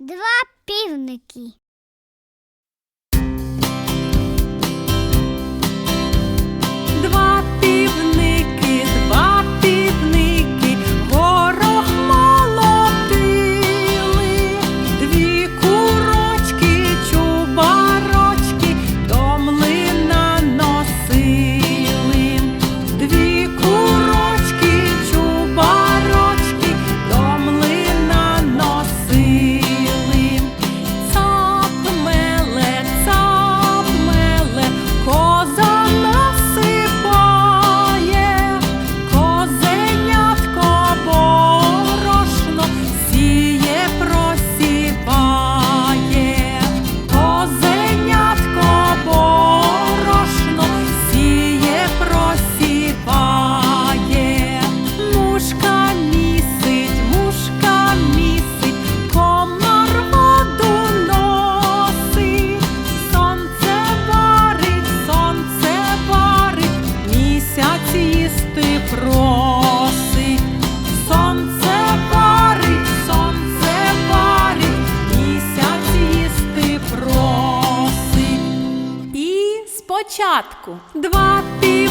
Два півники. Спочатку два півники.